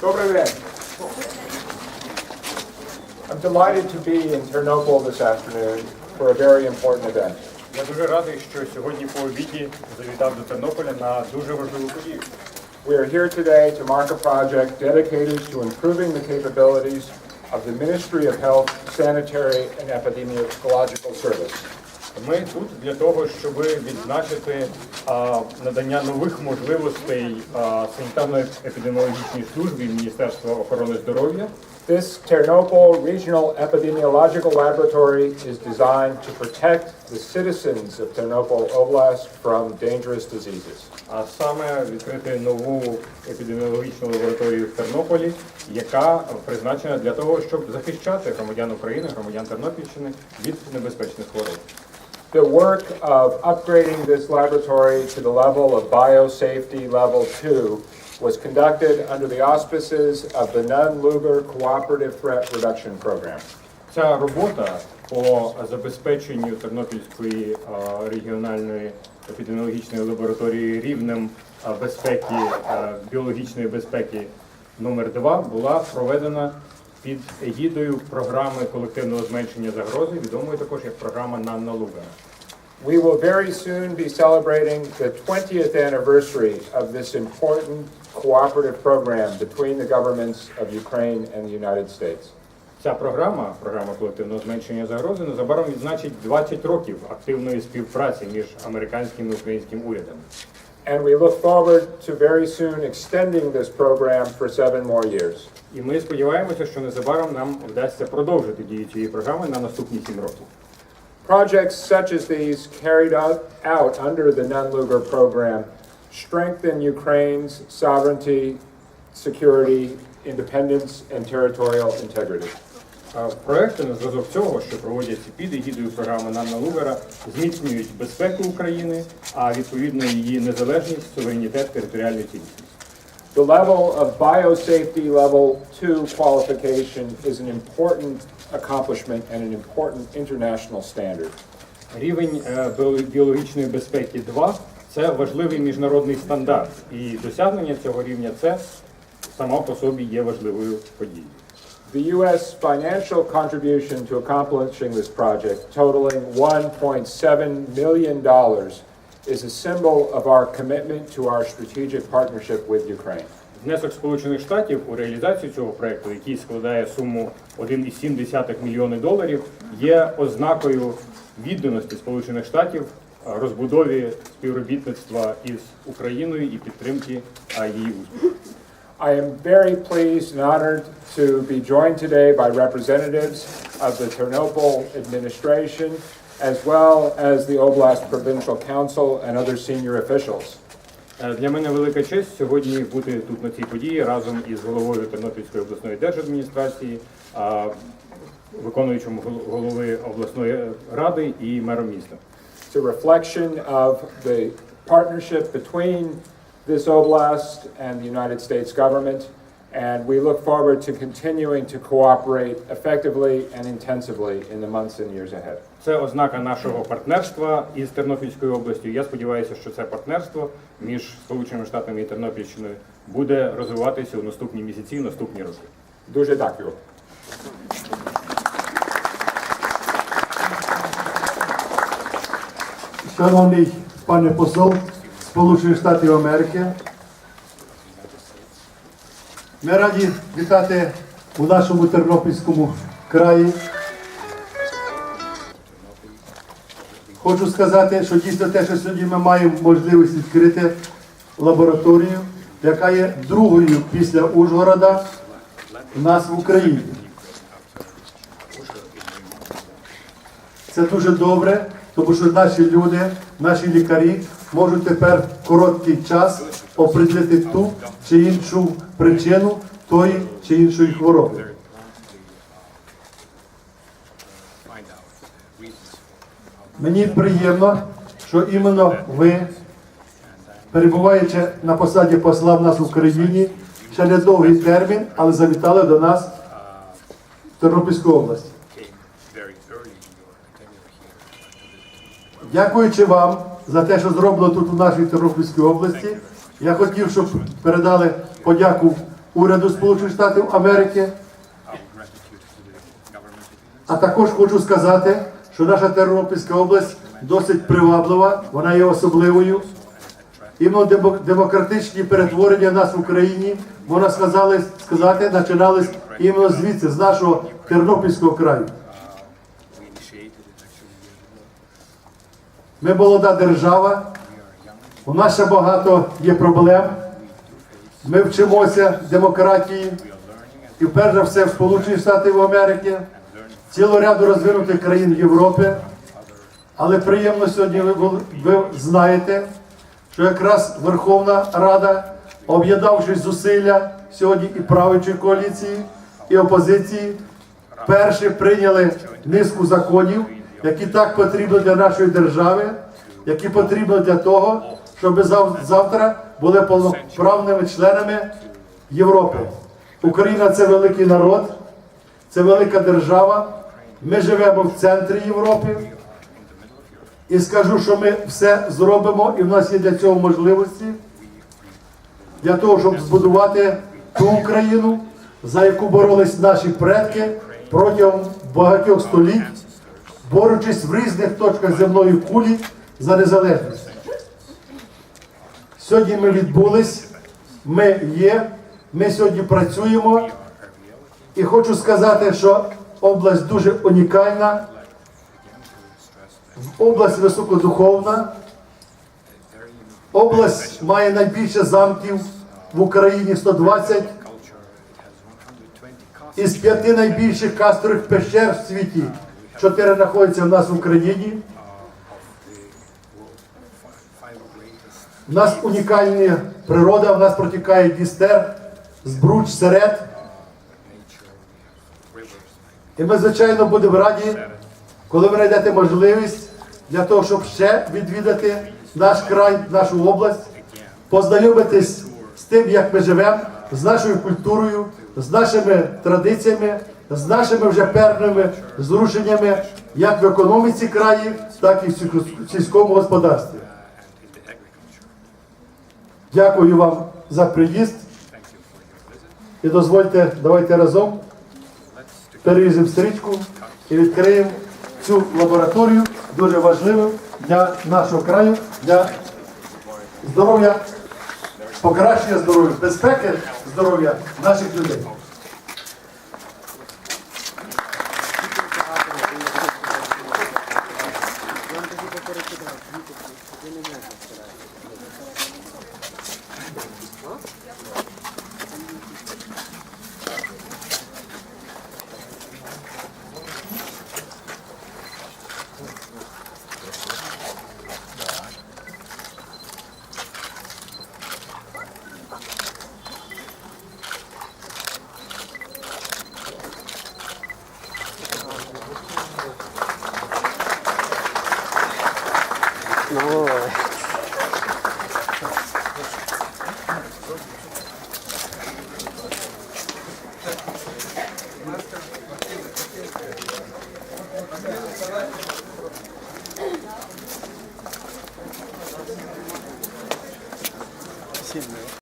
Добрий день. I'm delighted to be in Ternopil this afternoon for a very important event. Я дуже радий, що сьогодні по обіді завітав до Тернополя на дуже важливу подію. We are here today to mark a project dedicated to improving the capabilities of the Ministry of Health, Sanitary and Epidemiological Service. Ми тут для того, щоб відзначити а, надання нових можливостей а, санітарно-епідеміологічній службі Міністерства охорони здоров'я. This Ternopil Regional Epidemiological Laboratory is designed to protect the citizens of Ternopil Oblast from dangerous diseases. А саме відкрити нову епідеміологічну лабораторію в Тернополі, яка призначена для того, щоб захищати громадян України, громадян Тернопільщини від небезпечних хвороб. The work of upgrading this laboratory to the level of biosafety level two was conducted under the auspices of the Nunn-Lugar Cooperative Threat Reduction Program. Ця робота по забезпеченню Тернопільської а, регіональної епідеміологічної лабораторії рівнем а, безпеки, а, біологічної безпеки номер 2 була проведена під егідою програми колективного зменшення загрози, відомої також як програма Нанна Луга. We will very soon be celebrating the 20th anniversary of this important cooperative program between the governments of Ukraine and the United States. Ця програма, програма колективного зменшення загрози, незабаром відзначить 20 років активної співпраці між американським і українським урядами. And we look forward to very soon extending this program for seven more years. І ми сподіваємося, що незабаром нам вдасться продовжити дію цієї програми на наступні сім років. Projects such as these carried out, out under the Nunn-Lugar program strengthen Ukraine's sovereignty, security, independence, and territorial integrity. А Проекти на зразок цього, що проводяться під егідою програми Нанна Лугара, зміцнюють безпеку України, а відповідно її незалежність, суверенітет, територіальну цілісність. The level of biosafety level two qualification is an important accomplishment and an important international standard. Рівень е, біо- біологічної безпеки 2 – це важливий міжнародний стандарт, і досягнення цього рівня це сама по собі є важливою подією. The U.S. financial contribution to accomplishing this project, totaling $1.7 million, is a symbol of our commitment to our strategic partnership with Ukraine. Внесок Сполучених Штатів у реалізацію цього проекту, який складає суму 1,7 мільйони доларів, є ознакою відданості Сполучених Штатів розбудові співробітництва із Україною і підтримки її успіху. I am very pleased and honored to be joined today by representatives of the Ternopil administration, as well as the Oblast Provincial Council and other senior officials. Е, Для мене велика честь сьогодні бути тут на цій події разом із головою Тернопільської обласної держадміністрації, а, виконуючим гол- голови обласної ради і мером міста. It's a reflection of the partnership between this oblast and the United States government, and we look forward to continuing to cooperate effectively and intensively in the months and years ahead. Це ознака нашого партнерства із Тернопільською областю. Я сподіваюся, що це партнерство між Сполученими Штатами і Тернопільщиною буде розвиватися у наступні місяці, і наступні роки. Дуже дякую. Шановний пане посол Сполучених Штатів Америки, ми раді вітати у нашому Тернопільському краї. Хочу сказати, що дійсно те, що сьогодні ми маємо можливість відкрити лабораторію, яка є другою після Ужгорода у нас в Україні. Це дуже добре, тому що наші люди, наші лікарі можуть тепер короткий час определити ту чи іншу причину тої чи іншої хвороби. Мені приємно, що іменно ви, перебуваючи на посаді посла в нас в Україні, ще не довгий термін, але завітали до нас в Тернопільську область. Дякуючи вам за те, що зроблено тут у нашій Тернопільській області. Я хотів, щоб передали подяку уряду Сполучених Штатів Америки. А також хочу сказати, що наша Тернопільська область досить приваблива, вона є особливою. Іменно демократичні перетворення в нас в Україні, можна сказали, сказати, починались іменно звідси, з нашого Тернопільського краю. Ми молода держава, у нас ще багато є проблем. Ми вчимося демократії і перш за все в Сполучених Штатів Америки, learning цілого ряду розвинутих країн Європи. Але приємно сьогодні ви, ви знаєте, що якраз Верховна Рада, об'єднавшись зусилля сьогодні і правлячої коаліції, і опозиції, перші прийняли низку законів, які так потрібні для нашої держави, які потрібні для того, щоб зав- завтра були повноправними членами Європи. Україна це великий народ, це велика держава. Ми живемо в центрі Європи. І скажу, що ми все зробимо, і в нас є для цього можливості, для того, щоб збудувати ту Україну, за яку боролись наші предки протягом багатьох століть, борючись в різних точках земної кулі за незалежність. Сьогодні ми відбулись, ми є, ми сьогодні працюємо. І хочу сказати, що область дуже унікальна, область високодуховна, область має найбільше замків в Україні 120 culture. It has 120 castles. із п'яти найбільших касторових пещер в світі. Чотири знаходяться в нас в Україні. У нас унікальна природа, у нас протікає Дністер, Збруч, Серед. І ми, звичайно, будемо раді, коли ви знайдете можливість для того, щоб ще відвідати наш край, нашу область, познайомитись з тим, як ми живемо, з нашою культурою, з нашими традиціями, з нашими вже певними зрушеннями, як в економіці країв, так і в сільському господарстві. Дякую вам за приїзд і дозвольте, давайте разом Let's стрічку і відкриємо цю лабораторію, дуже важливу для нашого краю, для здоров'я, покращення здоров'я, безпеки здоров'я наших людей. туди перекидати. Туди не можна втирати.